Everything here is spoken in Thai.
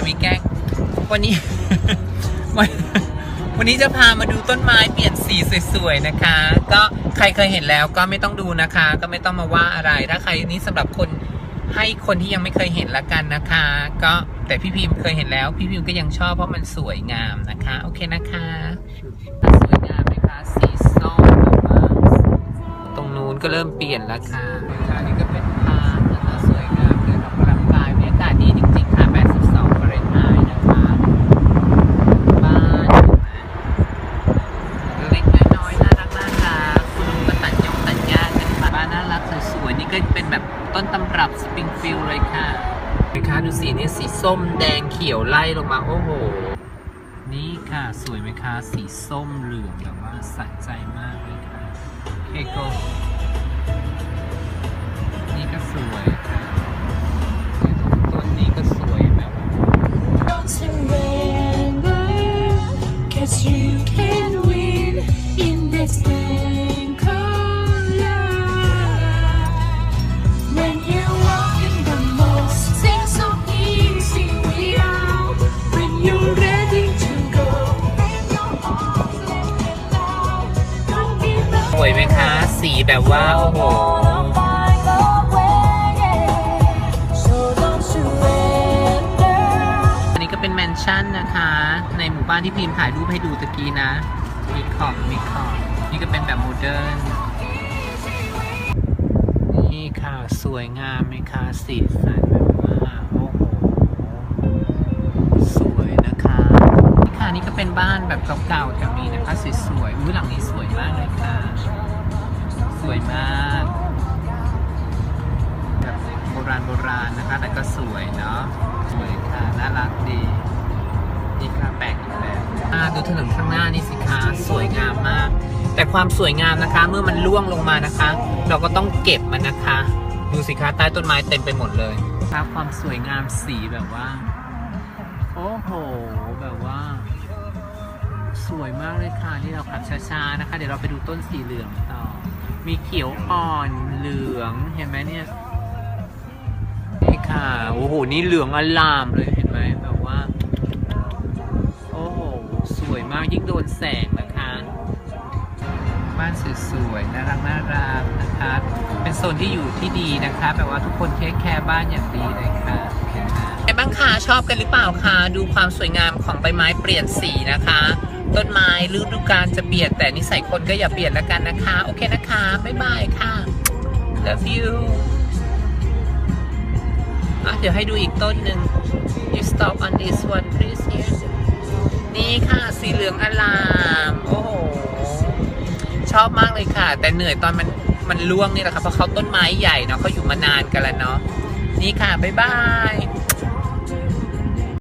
ามีแกล้งวันนี้วันวันนี้จะพามาดูต้นไม้เปลี่ยนสีสวยๆนะคะ ก็ใครเคยเห็นแล้วก็ไม่ต้องดูนะคะ ก็ไม่ต้องมาว่าอะไร ถ้าใครนี่สำหรับคนให้คนที่ยังไม่เคยเห็นละกันนะคะ ก็แต่พี่พิมพ์เคยเห็นแล้ว พี่พิมพ์ก็ยังชอบเพราะมันสวยงามนะคะ โอเคนะคะสวยงามไหมคะสีส้มตรงนู้นก็เริ่มเปลี่ยนแล้วค่ะอันนี้ก็เป็นพาร์คนะคะสวยงามเดินออกกำลังกายบรรยากาศดีจริงๆค่ะ 82ฟาเรนไฮต์นะคะ บ้านเล็กๆน้อยๆน่ารักน่ารักคุณลุงก็ตัดยงตัดหญ้ากันค่ะบ้านน่ารักสวยๆนี่ก็เป็นแบบ ต้นตำรับสปริงฟิลเลยค่ะเห็นคะดูสีนี่สีส้มแดงเขียวไล่ลงมาโอ้โห นี่ค่ะ สวยไหมคะ สีส้มเหลืองแบบว่าสะใจมากเลยค่ะเคโก ไหมคะ สีแบบว่า โอ้โห อันนี้ก็เป็นแมนชั่นนะคะ ในหมู่บ้านที่พิมพ์ถ่ายรูปให้ดูตะกี้นะ มีขอบมีขอบนี่ก็เป็นแบบโมเดิร์น นี่ค่ะ สวยงามไหมคะ สีสันแบบว่าโอ้โห สวยนะคะ นี่ค่ะนี่ก็เป็นบ้านแบบเก่าๆแถว คะสวยๆอุ้ยหลังนี้สวยมากเลยค่ะ สวยมากแบบโบราณโบราณนะคะ แต่ก็สวยเนาะสวยค่ะน่ารักดีนี่ค่ะแปลกอีกแบบอ่าดูถนนข้างหน้านี่สิคะสวยงามมาก แต่ความสวยงามนะคะ เมื่อมันล่วงลงมานะคะ เราก็ต้องเก็บมันนะคะ ดูสิคะใต้ต้นไม้เต็มไปหมดเลยภาพความสวยงามสีแบบว่า โอ้โห แบบว่า สวยมากเลยค่ะที่เราขับช้าๆนะคะ เดี๋ยวเราไปดูต้นสีเหลืองต่อ มีเขียวอ่อนเหลืองเห็นไหมเนี่ยนี่ค่ะโอ้โหนี่เหลืองอลามเลยเห็นไหมแบบว่า โอ้โหสวยมากยิ่งโดนแสงนะคะ บ้านสวยๆน่ารักน่ารักนะคะ เป็นโซนที่อยู่ที่ดีนะคะแปลว่าทุกคนเทคแคร์บ้านอย่างดีเลยค่ะไอ้บ้างคะชอบกันหรือเปล่าคะดูความสวยงามของใบไม้เปลี่ยนสีนะคะ ต้นไม้ฤดูกาลจะเปลี่ยนแต่นิสัยคนก็อย่าเปลี่ยนแล้วกันนะคะ โอเคนะคะ บ๊ายบายค่ะ love you อะเดี๋ยวให้ดูอีกต้นหนึ่ง you stop on this one please here นี่ค่ะสีเหลืองอลาม โอ้โห ชอบมากเลยค่ะ แต่เหนื่อยตอนมันมันล่วงนี่แหละค่ะเพราะเขาต้นไม้ใหญ่เนาะเขาอยู่มานานกันแล้วเนาะนี่ค่ะ บ๊ายบาย